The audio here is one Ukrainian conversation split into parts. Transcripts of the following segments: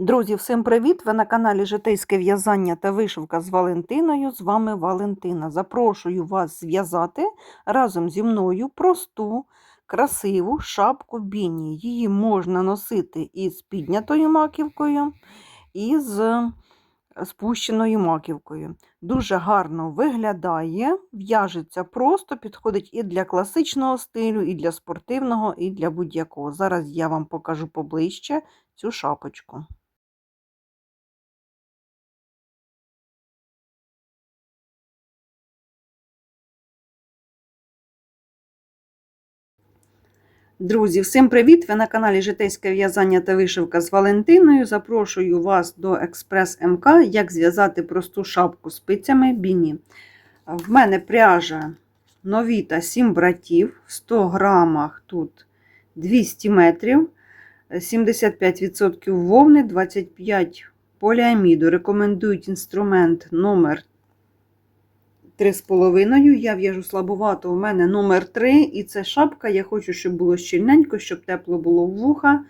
Друзі, всім привіт! Ви на каналі Житейське в'язання та вишивка з Валентиною. З вами Валентина. Запрошую вас зв'язати разом зі мною просту, красиву шапку біні. Її можна носити із піднятою маківкою, і з спущеною маківкою. Дуже гарно виглядає, в'яжеться просто, підходить і для класичного стилю, і для спортивного, і для будь-якого. Зараз я вам покажу поближче цю шапочку. Друзі, всім привіт! Ви на каналі Житейське в'язання та вишивка з Валентиною. Запрошую вас до Експрес МК, як зв'язати просту шапку спицями біні. В мене пряжа новіта 7 братів, в 100 грамах тут 200 метрів, 75% вовни, 25 поліаміду. Рекомендують інструмент номер 3,5. Я в'яжу слабовато, у мене номер 3 і це шапка. Я хочу, щоб було щільненько, щоб тепло було в вуха,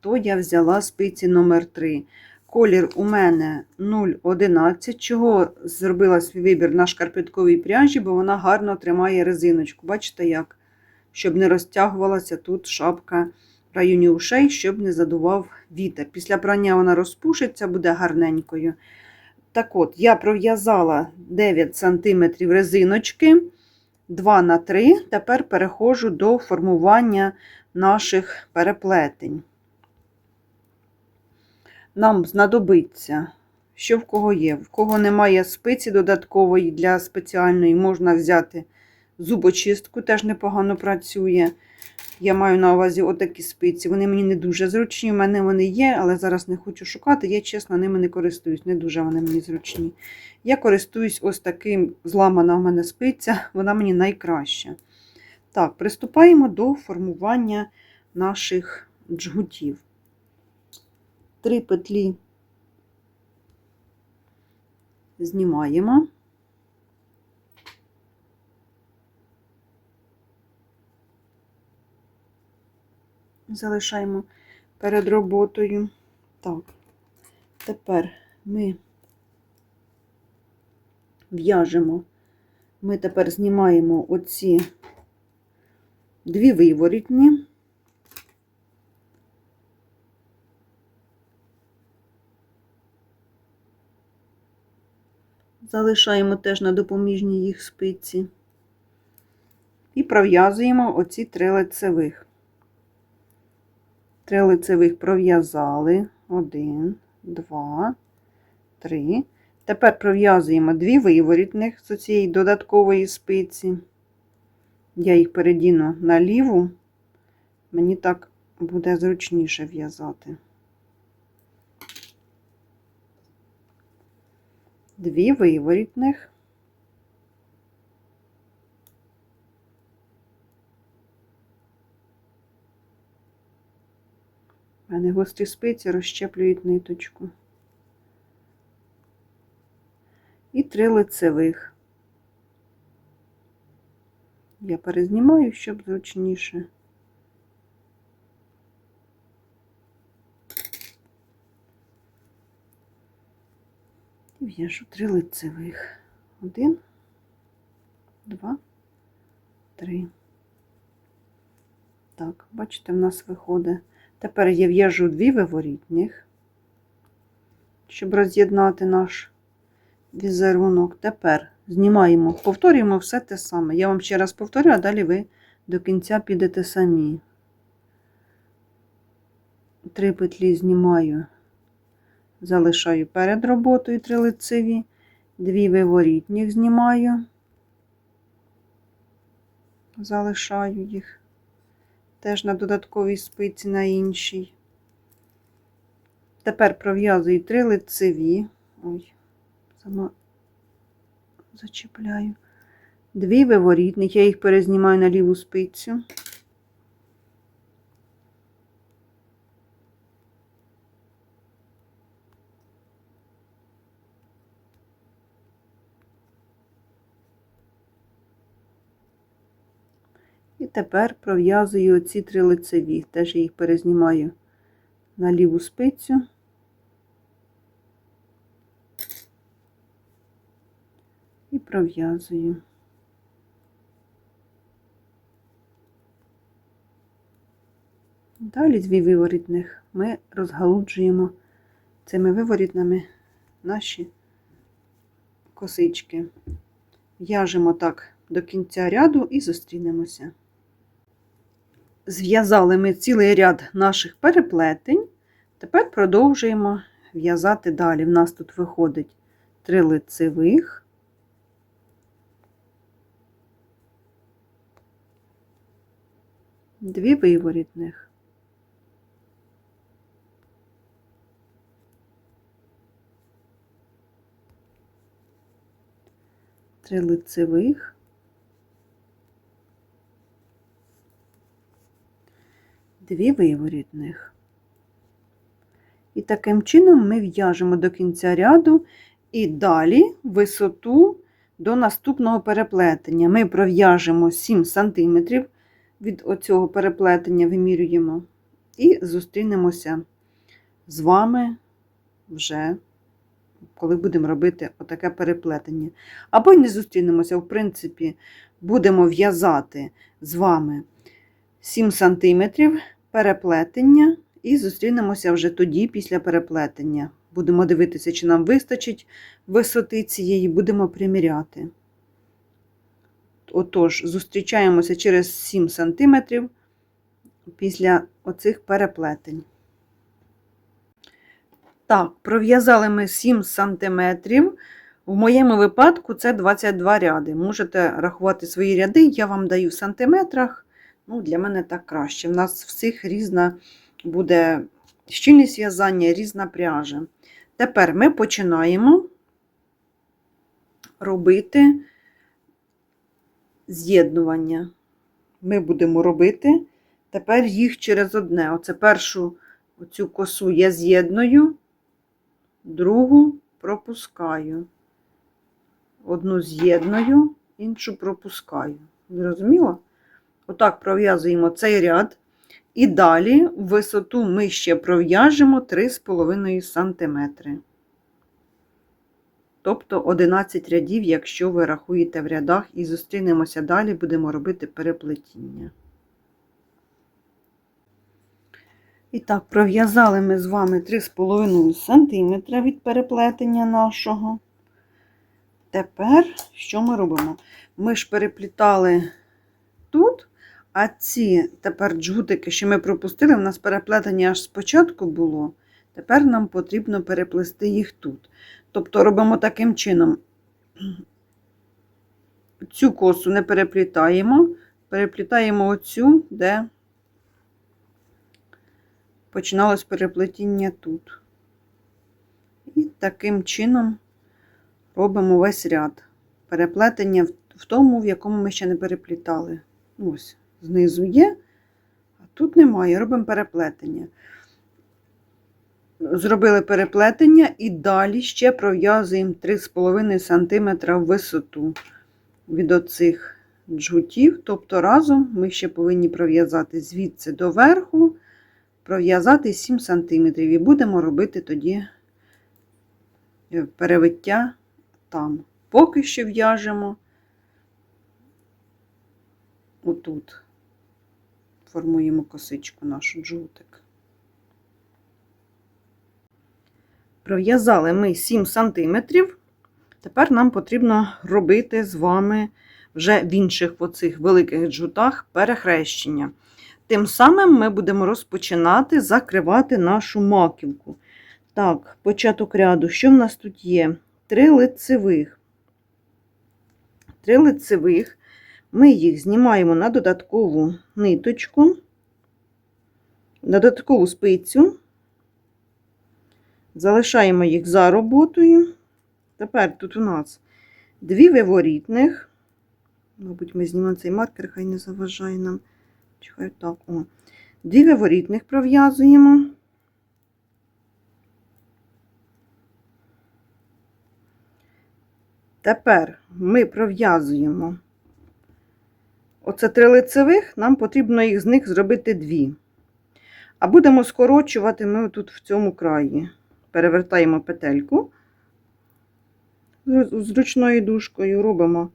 то я взяла спиці номер 3 Колір у мене 0,11. Чого зробила свій вибір на шкарпетковій пряжі, бо вона гарно тримає резиночку. Бачите, як? Щоб не розтягувалася тут шапка в районі ушей, щоб не задував вітер. Після прання вона розпушиться, буде гарненькою. Так от, я пров'язала 9 см резиночки 2 на 3 Тепер переходжу до формування наших переплетень. Нам знадобиться, що в кого є. В кого немає спиці додаткової для спеціальної, можна взяти зубочистку, теж непогано працює. Я маю на увазі отакі спиці. Вони мені не дуже зручні. У мене вони є, але зараз не хочу шукати. Я, чесно, ними не користуюсь. Не дуже вони мені зручні. Я користуюсь ось таким зламана у мене спиця, вона мені найкраща. Так, приступаємо до формування наших джгутів. Три петлі знімаємо. Залишаємо перед роботою. Так, тепер ми в'яжемо, ми тепер знімаємо оці дві виворітні. Залишаємо теж на допоміжній їх спиці. І пров'язуємо оці три лицевих. Три лицевих пров'язали. Один, два, три. Тепер пров'язуємо дві виворітних з цієї додаткової спиці. Я їх передіну на ліву, мені так буде зручніше в'язати. Дві виворітних. У мене гострі спиці розщеплюють ниточку. І три лицевих. Я перезнімаю, щоб зручніше. І в'яжу три лицевих. Один, два, три. Так, бачите, в нас виходить. Тепер я в'яжу дві виворітніх, щоб роз'єднати наш візерунок. Тепер знімаємо, повторюємо все те саме. Я вам ще раз повторю, а далі ви до кінця підете самі. Три петлі знімаю, залишаю перед роботою три лицеві, дві виворітніх знімаю, залишаю їх теж на додатковій спиці на іншій. Тепер пров'язую три лицеві. Ой, сама зачіпляю. Дві виворітних, я їх перезнімаю на ліву спицю. тепер пров'язую оці три лицеві, теж їх перезнімаю на ліву спицю. І пров'язую. Далі дві виворітних ми розгалуджуємо цими виворітними наші косички. В'яжемо так до кінця ряду і зустрінемося. Зв'язали ми цілий ряд наших переплетень. Тепер продовжуємо в'язати далі. В нас тут виходить три лицевих, дві виворітних. Три лицевих, дві виворітних. І таким чином ми в'яжемо до кінця ряду і далі висоту до наступного переплетення. Ми пров'яжемо 7 см від оцього переплетення вимірюємо і зустрінемося з вами вже, коли будемо робити отаке переплетення. Або не зустрінемося, в принципі, будемо в'язати з вами 7 см переплетення. І зустрінемося вже тоді, після переплетення. Будемо дивитися, чи нам вистачить висоти цієї, будемо приміряти. Отож, зустрічаємося через 7 см після оцих переплетень. Так, пров'язали ми 7 см. В моєму випадку це 22 ряди. Можете рахувати свої ряди, я вам даю в сантиметрах. Ну, Для мене так краще. У нас всіх різна буде щільність в'язання, різна пряжа. Тепер ми починаємо робити з'єднування. Ми будемо робити тепер їх через одне. Оце першу оцю косу я з'єдную, другу пропускаю. Одну з'єдную, іншу пропускаю. Зрозуміло? Отак пров'язуємо цей ряд. І далі висоту ми ще пров'яжемо 3,5 см. Тобто 11 рядів, якщо ви рахуєте в рядах, і зустрінемося далі, будемо робити переплетіння. І так, пров'язали ми з вами 3,5 см від переплетення нашого. Тепер що ми робимо? Ми ж переплітали тут. А ці тепер джгутики, що ми пропустили, у нас переплетення аж спочатку було. Тепер нам потрібно переплести їх тут. Тобто робимо таким чином: цю косу не переплітаємо, переплітаємо оцю, де починалось переплетіння тут. І таким чином робимо весь ряд. Переплетення в тому, в якому ми ще не переплітали. Ось знизу є, а тут немає. Робимо переплетення. Зробили переплетення і далі ще пров'язуємо 3,5 см в висоту від оцих джгутів. Тобто разом ми ще повинні пров'язати звідси до верху, пров'язати 7 см. І будемо робити тоді перевиття там. Поки що в'яжемо отут формуємо косичку нашу джутик. Пров'язали ми 7 см. Тепер нам потрібно робити з вами вже в інших оцих великих джутах перехрещення. Тим самим ми будемо розпочинати закривати нашу маківку. Так, початок ряду, що в нас тут є? Три лицевих. Три лицевих. Ми їх знімаємо на додаткову ниточку, на додаткову спицю, залишаємо їх за роботою. Тепер тут у нас дві виворітних. Мабуть, ми знімемо цей маркер, хай не заважає нам. Чекаю так, о. Дві виворітних пров'язуємо. Тепер ми пров'язуємо оце три лицевих, нам потрібно їх з них зробити дві. А будемо скорочувати ми тут в цьому краї. Перевертаємо петельку, з ручною дужкою, робимо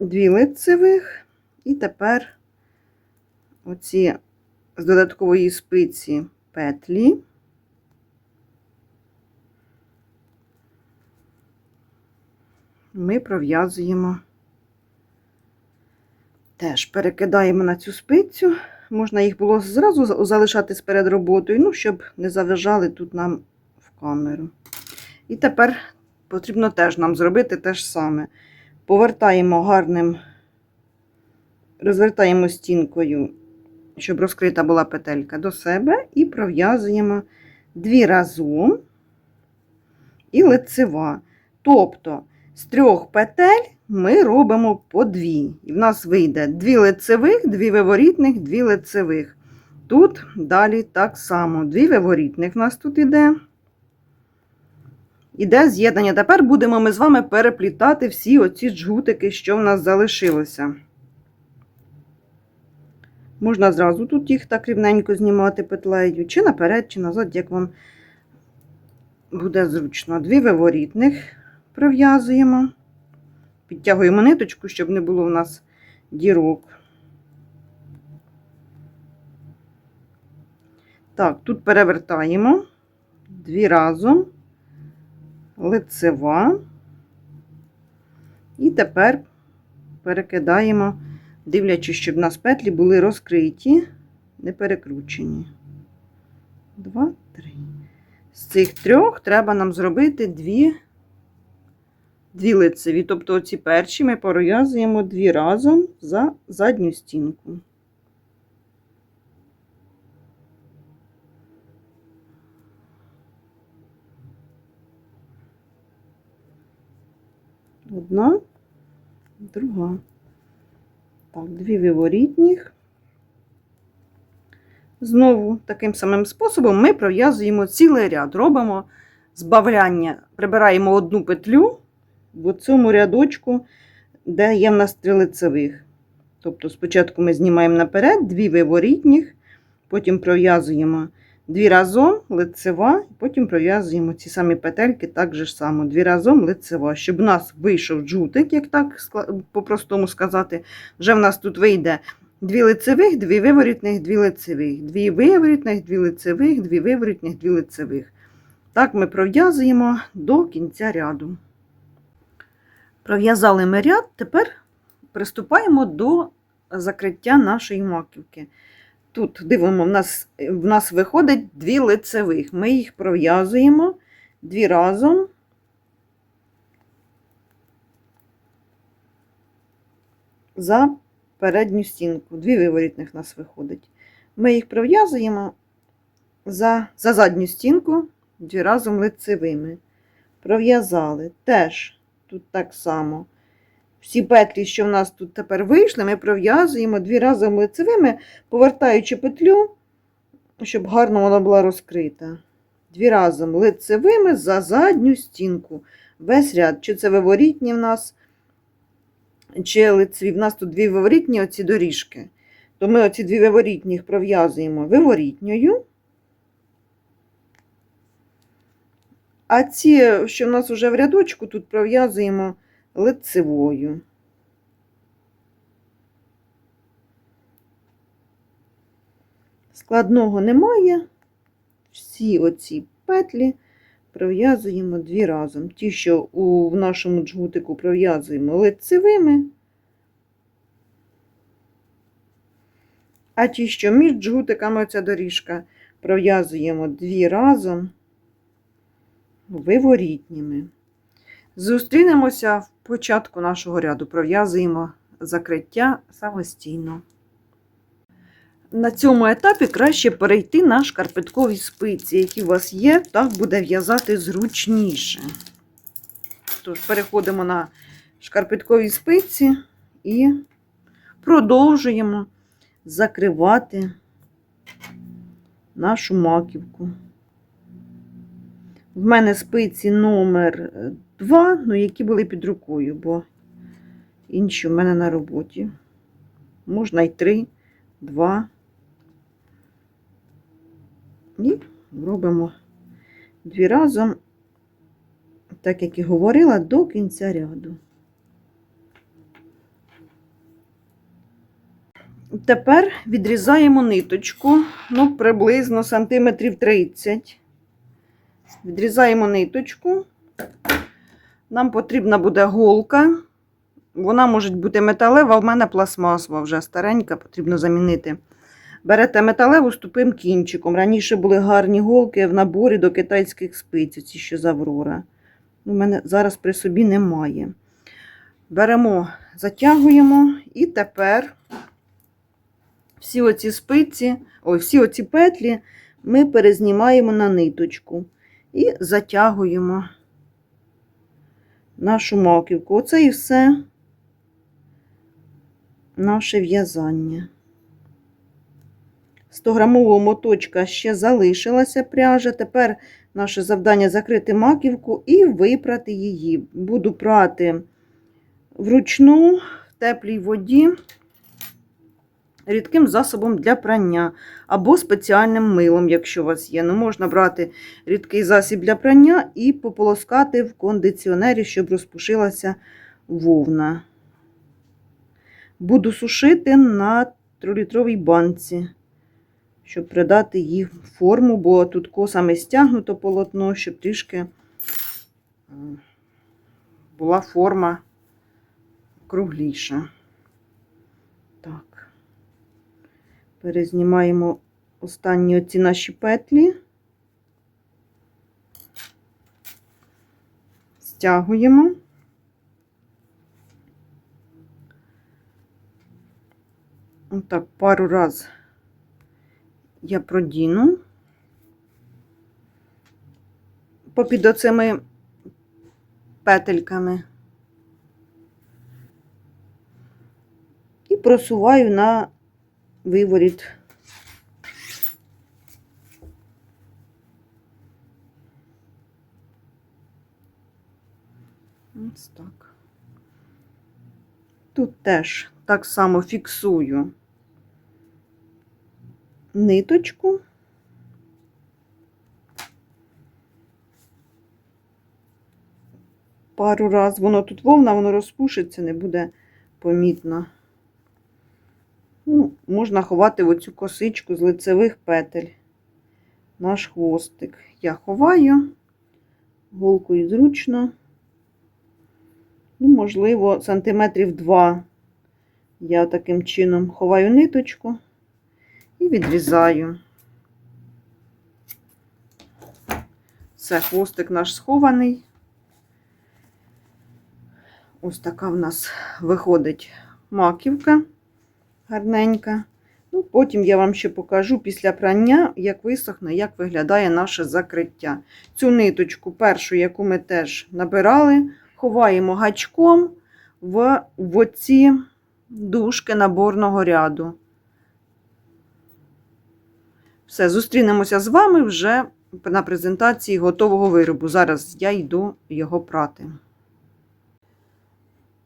дві лицевих, і тепер оці з додаткової спиці петлі. Ми пров'язуємо. Теж перекидаємо на цю спицю. Можна їх було зразу за- залишати перед роботою, ну, щоб не заважали тут нам в камеру. І тепер потрібно теж нам зробити те ж саме. Повертаємо гарним, розвертаємо стінкою, щоб розкрита була петелька до себе, і пров'язуємо дві разом і лицева. Тобто з трьох петель ми робимо по дві. І в нас вийде дві лицевих, дві виворітних, дві лицевих. Тут далі так само. Дві виворітних в нас тут іде. Іде з'єднання. Тепер будемо ми з вами переплітати всі оці джгутики, що в нас залишилося. Можна зразу тут їх так рівненько знімати петлею, чи наперед, чи назад, як вам буде зручно. Дві виворітних пров'язуємо. Підтягуємо ниточку, щоб не було в нас дірок. Так, тут перевертаємо дві разом, лицева. І тепер перекидаємо, дивлячись, щоб у нас петлі були розкриті, не перекручені. Два, три. З цих трьох треба нам зробити дві дві лицеві. Тобто оці перші ми пров'язуємо дві разом за задню стінку. Одна, друга. Так, дві виворітніх. Знову таким самим способом ми пров'язуємо цілий ряд. Робимо збавляння, прибираємо одну петлю в цьому рядочку, де є в нас три лицевих. Тобто спочатку ми знімаємо наперед дві виворітніх, потім пров'язуємо дві разом лицева, потім пров'язуємо ці самі петельки так же само, дві разом лицева. Щоб у нас вийшов джутик, як так по-простому сказати, вже в нас тут вийде дві лицевих, дві виворітних, дві лицевих, дві виворітних, дві лицевих, дві виворітних, дві лицевих. Так ми пров'язуємо до кінця ряду. Пров'язали ми ряд, тепер приступаємо до закриття нашої маківки. Тут дивимо, в нас, в нас виходить дві лицевих. Ми їх пров'язуємо дві разом. За передню стінку. Дві виворітних в нас виходить. Ми їх пров'язуємо за, за задню стінку дві разом лицевими. Пров'язали теж тут так само. Всі петлі, що в нас тут тепер вийшли, ми пров'язуємо дві разом лицевими, повертаючи петлю, щоб гарно вона була розкрита. Дві разом лицевими за задню стінку. Весь ряд. Чи це виворітні в нас, чи лицеві. В нас тут дві виворітні оці доріжки. То ми оці дві виворітні їх пров'язуємо виворітньою. А ці, що в нас вже в рядочку, тут пров'язуємо лицевою. Складного немає. Всі оці петлі пров'язуємо дві разом. Ті, що у, в нашому джгутику пров'язуємо лицевими, а ті, що між джгутиками оця доріжка, пров'язуємо дві разом виворітніми. Зустрінемося в початку нашого ряду, пров'язуємо закриття самостійно. На цьому етапі краще перейти на шкарпеткові спиці, які у вас є, так буде в'язати зручніше. Тож, переходимо на шкарпеткові спиці і продовжуємо закривати нашу маківку. В мене спиці номер 2, ну, які були під рукою, бо інші в мене на роботі. Можна й 3, 2. І робимо дві разом так як і говорила, до кінця ряду. Тепер відрізаємо ниточку, ну, приблизно сантиметрів 30. Відрізаємо ниточку. Нам потрібна буде голка. Вона може бути металева, в мене пластмасова вже старенька, потрібно замінити. Берете металеву з тупим кінчиком. Раніше були гарні голки в наборі до китайських спиць, ці що з Аврора. У мене зараз при собі немає. Беремо, затягуємо і тепер всі оці спиці, ой, всі оці петлі ми перезнімаємо на ниточку і затягуємо нашу маківку. Оце і все наше в'язання. 100-грамового моточка ще залишилася пряжа. Тепер наше завдання закрити маківку і випрати її. Буду прати вручну в теплій воді рідким засобом для прання або спеціальним милом, якщо у вас є. Ну, можна брати рідкий засіб для прання і пополоскати в кондиціонері, щоб розпушилася вовна. Буду сушити на 3-літровій банці, щоб придати їй форму, бо тут косами стягнуто полотно, щоб трішки була форма кругліша. Так. Перезнімаємо останні оці наші петлі, стягуємо. Отак, пару раз я продіну. Попід оцими петельками. І просуваю на виворіт. Ось так. Тут теж так само фіксую ниточку. Пару раз воно тут вовна, воно розпушиться, не буде помітно. Можна ховати оцю косичку з лицевих петель. Наш хвостик. Я ховаю голкою зручно. Ну, можливо, сантиметрів два. Я таким чином ховаю ниточку і відрізаю. Це хвостик наш схований. Ось така в нас виходить маківка гарненька. Ну, Потім я вам ще покажу після прання, як висохне, як виглядає наше закриття. Цю ниточку, першу, яку ми теж набирали, ховаємо гачком в, в оці дужки наборного ряду. Все, зустрінемося з вами вже на презентації готового виробу. Зараз я йду його прати.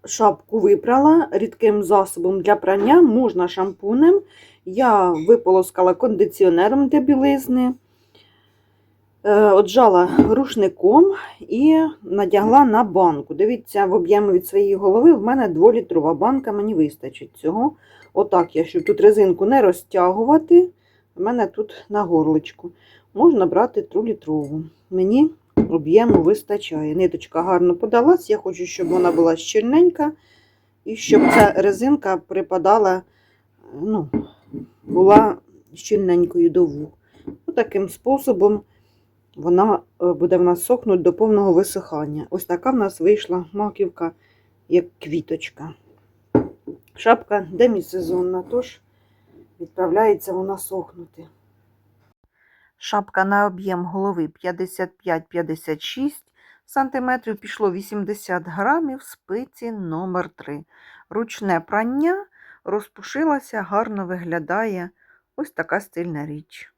Шапку випрала рідким засобом для прання, можна шампунем. Я виполоскала кондиціонером для білизни, е, отжала рушником і надягла на банку. Дивіться, в об'ємі від своєї голови в мене 2-літрова банка, мені вистачить цього. Отак я, щоб тут резинку не розтягувати, в мене тут на горличку. Можна брати 3-літрову. Мені об'єму вистачає. Ниточка гарно подалась. Я хочу, щоб вона була щільненька і щоб ця резинка припадала, ну, була щільненькою до вух. Таким способом вона е, буде в нас сохнути до повного висихання. Ось така в нас вийшла маківка, як квіточка. Шапка демісезонна, тож відправляється вона сохнути. Шапка на об'єм голови 55-56 см, пішло 80 грамів спиці номер 3 Ручне прання розпушилася, гарно виглядає ось така стильна річ.